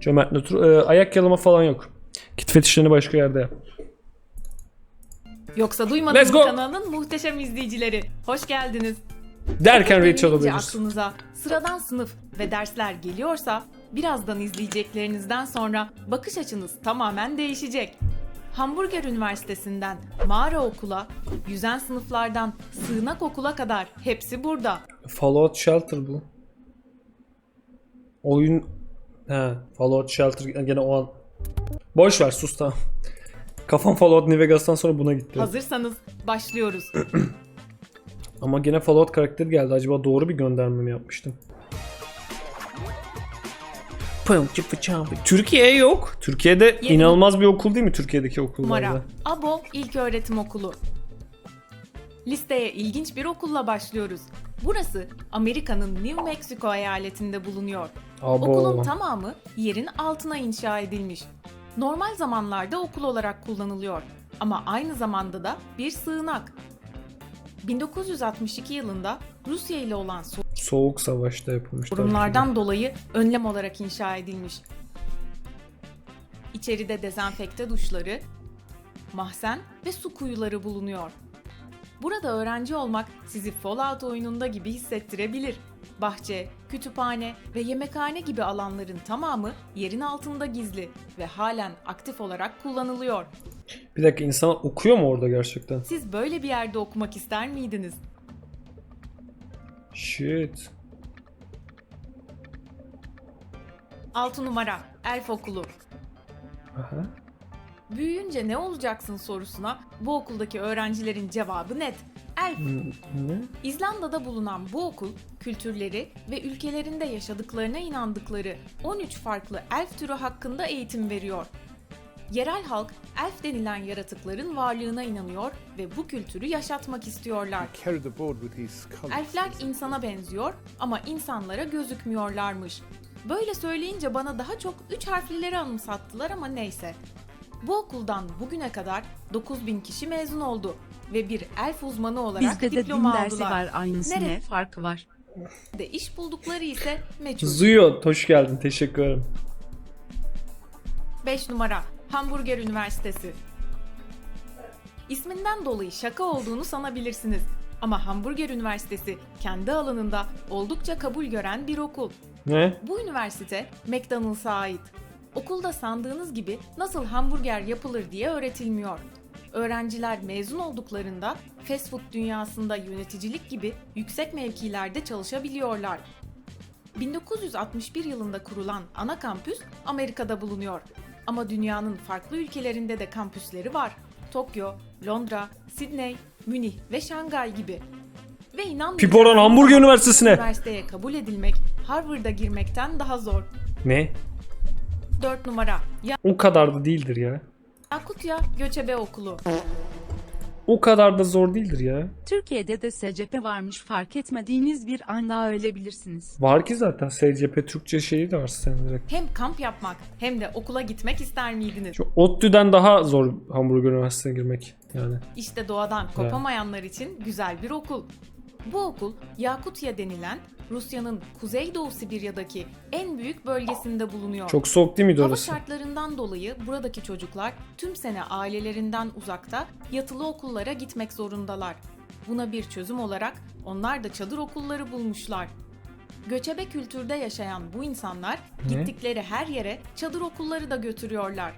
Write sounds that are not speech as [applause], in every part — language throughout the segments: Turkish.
Cömert nötr. Ee, ayak yalama falan yok. Kit fetişlerini başka yerde yap. Yoksa duymadınız Let's go. kanalın muhteşem izleyicileri. Hoş geldiniz. Derken denilince çalabiliriz. aklınıza sıradan sınıf ve dersler geliyorsa birazdan izleyeceklerinizden sonra bakış açınız tamamen değişecek. Hamburger Üniversitesi'nden mağara okula, yüzen sınıflardan sığınak okula kadar hepsi burada. Fallout Shelter bu. Oyun... He, Fallout Shelter gene o an... Boş ver sus tamam. Kafam Fallout New Vegas'tan sonra buna gitti. Hazırsanız başlıyoruz. [clears throat] Ama gene Fallout karakteri geldi. Acaba doğru bir gönderme mi yapmıştım? Türkiye yok. Türkiye'de Yeni- inanılmaz bir okul değil mi Türkiye'deki okullarda? Numara Abo İlköğretim Okulu. Listeye ilginç bir okulla başlıyoruz. Burası Amerika'nın New Mexico eyaletinde bulunuyor. Abo. Okulun tamamı yerin altına inşa edilmiş. Normal zamanlarda okul olarak kullanılıyor ama aynı zamanda da bir sığınak. 1962 yılında Rusya ile olan Soğuk savaşta yapılmış. sorunlardan dolayı önlem olarak inşa edilmiş. İçeride dezenfekte duşları, mahzen ve su kuyuları bulunuyor. Burada öğrenci olmak sizi Fallout oyununda gibi hissettirebilir. Bahçe, kütüphane ve yemekhane gibi alanların tamamı yerin altında gizli ve halen aktif olarak kullanılıyor. Bir dakika insan okuyor mu orada gerçekten? Siz böyle bir yerde okumak ister miydiniz? Shit. 6 numara Elf Okulu. Aha. Büyüyünce ne olacaksın sorusuna bu okuldaki öğrencilerin cevabı net. Elf. Ne? İzlanda'da bulunan bu okul, kültürleri ve ülkelerinde yaşadıklarına inandıkları 13 farklı elf türü hakkında eğitim veriyor. Yerel halk elf denilen yaratıkların varlığına inanıyor ve bu kültürü yaşatmak istiyorlar. Elfler insana benziyor ama insanlara gözükmüyorlarmış. Böyle söyleyince bana daha çok 3 harflileri anımsattılar ama neyse. Bu okuldan bugüne kadar 9000 kişi mezun oldu ve bir elf uzmanı olarak Bizde de din diploma dersi aldılar. var aynısı Nerede? ne farkı var? de iş buldukları ise meçhul. Zuyo hoş geldin. Teşekkür ederim. 5 numara Hamburger Üniversitesi. İsminden dolayı şaka olduğunu sanabilirsiniz. Ama Hamburger Üniversitesi kendi alanında oldukça kabul gören bir okul. Ne? Bu üniversite McDonald's'a ait. Okulda sandığınız gibi nasıl hamburger yapılır diye öğretilmiyor. Öğrenciler mezun olduklarında fast food dünyasında yöneticilik gibi yüksek mevkilerde çalışabiliyorlar. 1961 yılında kurulan ana kampüs Amerika'da bulunuyor. Ama dünyanın farklı ülkelerinde de kampüsleri var. Tokyo, Londra, Sydney, Münih ve Şangay gibi. Ve inan Piporan Hamburger Üniversitesi'ne. Üniversiteye kabul edilmek Harvard'a girmekten daha zor. Ne? 4 numara O kadar da değildir ya. Yakutya Göçebe Okulu. O kadar da zor değildir ya. Türkiye'de de SCP varmış fark etmediğiniz bir anda ölebilirsiniz. Var ki zaten SCP Türkçe şeyi de var senin direkt. Hem kamp yapmak hem de okula gitmek ister miydiniz? Şu ODTÜ'den daha zor Hamburger Üniversitesi'ne girmek yani. İşte doğadan kopamayanlar için güzel bir okul. Bu okul Yakutya denilen Rusya'nın Kuzeydoğu Sibirya'daki en büyük bölgesinde bulunuyor. Çok soğuk değil miydi Hava orası? şartlarından dolayı buradaki çocuklar tüm sene ailelerinden uzakta yatılı okullara gitmek zorundalar. Buna bir çözüm olarak onlar da çadır okulları bulmuşlar. Göçebe kültürde yaşayan bu insanlar Ne? gittikleri her yere çadır okulları da götürüyorlar.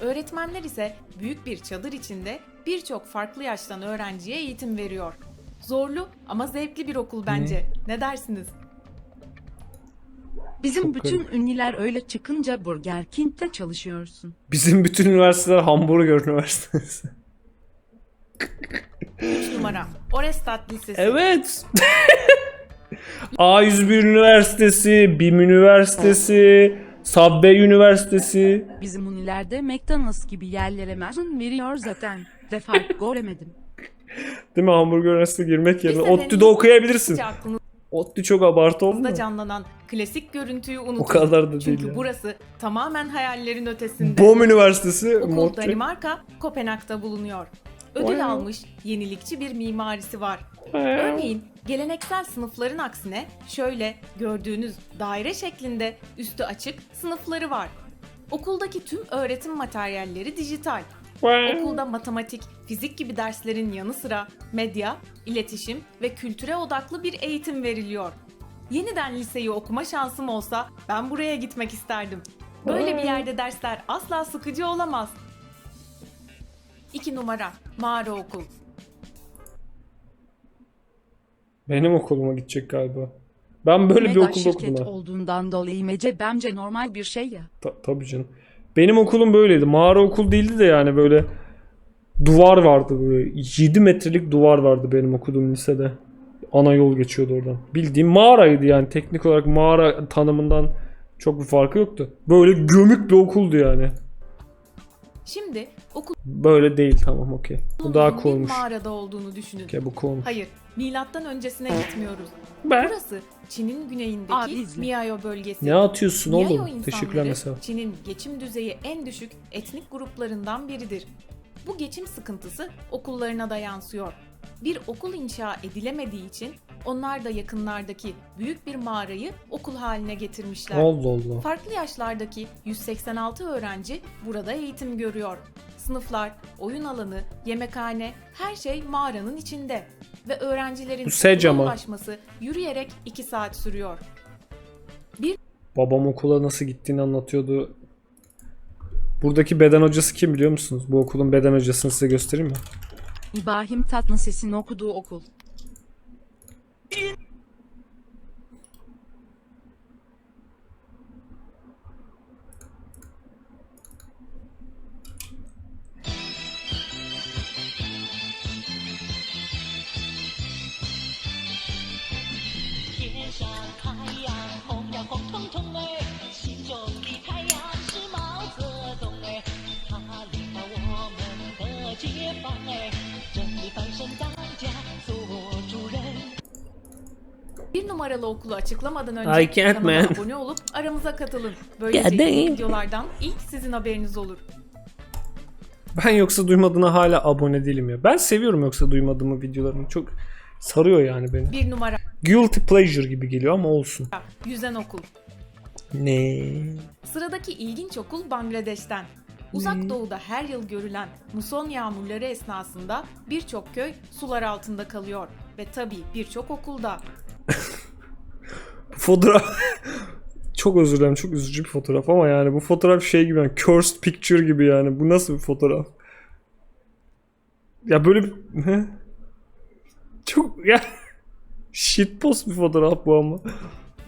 Öğretmenler ise büyük bir çadır içinde birçok farklı yaştan öğrenciye eğitim veriyor. Zorlu ama zevkli bir okul bence. Ne dersiniz? Bizim Çok bütün ünlüler öyle çıkınca Burger King'de çalışıyorsun. Bizim bütün üniversiteler Hamburger Üniversitesi. 3 numara Orestat Lisesi. Evet. [laughs] A101 Üniversitesi, BİM Üniversitesi, Subway Üniversitesi. Bizim ünlülerde McDonald's gibi yerlere mezun veriyor zaten. De fark [laughs] göremedim. Değil mi? Hamburger Üniversitesi'ne girmek yerine ODTÜ'de okuyabilirsin. ODTÜ çok abartı oldu mu? canlanan klasik görüntüyü unutun. O kadar da değil Çünkü ya. burası tamamen hayallerin ötesinde. BOM Üniversitesi. Okul. Danimarka, Kopenhag'da bulunuyor. Ödül Vay. almış yenilikçi bir mimarisi var. Örneğin Geleneksel sınıfların aksine şöyle gördüğünüz daire şeklinde üstü açık sınıfları var. Okuldaki tüm öğretim materyalleri dijital. Okulda matematik, fizik gibi derslerin yanı sıra medya, iletişim ve kültüre odaklı bir eğitim veriliyor. Yeniden liseyi okuma şansım olsa ben buraya gitmek isterdim. Böyle bir yerde dersler asla sıkıcı olamaz. 2 numara Mağara Okul Benim okuluma gidecek galiba. Ben böyle bir Mega okulda şirket okudum ha. olduğundan dolayı mece bence normal bir şey ya. Ta- tabii canım. Benim okulum böyleydi. Mağara okul değildi de yani böyle duvar vardı böyle. 7 metrelik duvar vardı benim okuduğum lisede. Ana yol geçiyordu oradan. Bildiğim mağaraydı yani. Teknik olarak mağara tanımından çok bir farkı yoktu. Böyle gömük bir okuldu yani. Şimdi okulun Böyle değil tamam okey. Bu daha bir coolmuş. mağarada olduğunu düşünün. Okey bu coolmuş. Hayır, milattan öncesine gitmiyoruz. Ben Burası Çin'in güneyindeki Abi. Miao bölgesi. ne atıyorsun Miao oğlum? Teşekkürler mesela. Çin'in geçim düzeyi en düşük etnik gruplarından biridir. Bu geçim sıkıntısı okullarına da yansıyor. Bir okul inşa edilemediği için onlar da yakınlardaki büyük bir mağarayı okul haline getirmişler. Allah Allah. Farklı yaşlardaki 186 öğrenci burada eğitim görüyor. Sınıflar, oyun alanı, yemekhane, her şey mağaranın içinde. Ve öğrencilerin Bu ama. ulaşması yürüyerek 2 saat sürüyor. Babam okula nasıl gittiğini anlatıyordu. Buradaki beden hocası kim biliyor musunuz? Bu okulun beden hocasını size göstereyim mi? İbrahim Tatlıses'in okuduğu okul. Bir numaralı okulu açıklamadan önce I can't, kanala man. abone olup aramıza katılın. Böylece yeni videolardan ilk sizin haberiniz olur. Ben yoksa duymadığına hala abone değilim ya. Ben seviyorum yoksa duymadığımı videolarını. Çok sarıyor yani beni. Bir numara Guilty pleasure gibi geliyor ama olsun. yüzen okul. Ne? Sıradaki ilginç okul Bangladeş'ten. Uzak doğuda her yıl görülen muson yağmurları esnasında birçok köy sular altında kalıyor ve tabii birçok okulda. Bu [laughs] fotoğraf [laughs] çok özür dilerim çok üzücü bir fotoğraf ama yani bu fotoğraf şey gibi yani cursed picture gibi yani bu nasıl bir fotoğraf? Ya böyle bir... Çok [laughs] ya shitpost bir fotoğraf bu ama.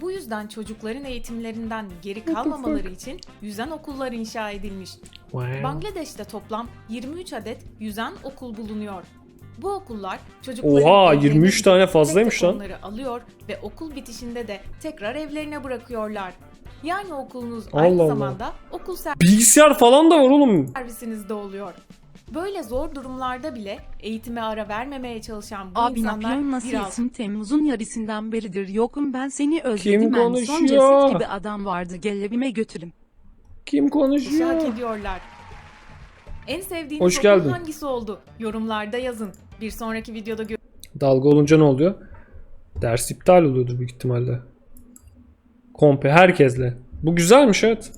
Bu yüzden çocukların eğitimlerinden geri kalmamaları için yüzen okullar inşa edilmiş. Wow. Bangladeş'te toplam 23 adet yüzen okul bulunuyor. Bu okullar çocukların Oha evlerine 23 tane fazlaymış lan. onları alıyor ve okul bitişinde de tekrar evlerine bırakıyorlar. Yani okulunuz Allah aynı Allah. zamanda okul Bilgisayar falan da var oğlum. servisinizde oluyor. Böyle zor durumlarda bile eğitime ara vermemeye çalışan bu Abi insanlar yapıyorsun biraz nasılsın Temmuz'un yarısından beridir yokum ben seni özledim Kim en son konuşuyor? ceset gibi adam vardı gel evime götürüm. Kim konuşuyor? ediyorlar. En sevdiğiniz Hoş okul geldin. hangisi oldu? Yorumlarda yazın. Bir sonraki videoda Dalga olunca ne oluyor? Ders iptal oluyordur büyük ihtimalle. Kompe herkesle. Bu güzelmiş evet.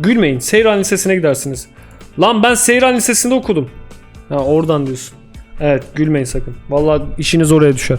Gülmeyin. Seyran Lisesi'ne gidersiniz. Lan ben Seyran Lisesi'nde okudum. Ha oradan diyorsun. Evet gülmeyin sakın. Vallahi işiniz oraya düşer.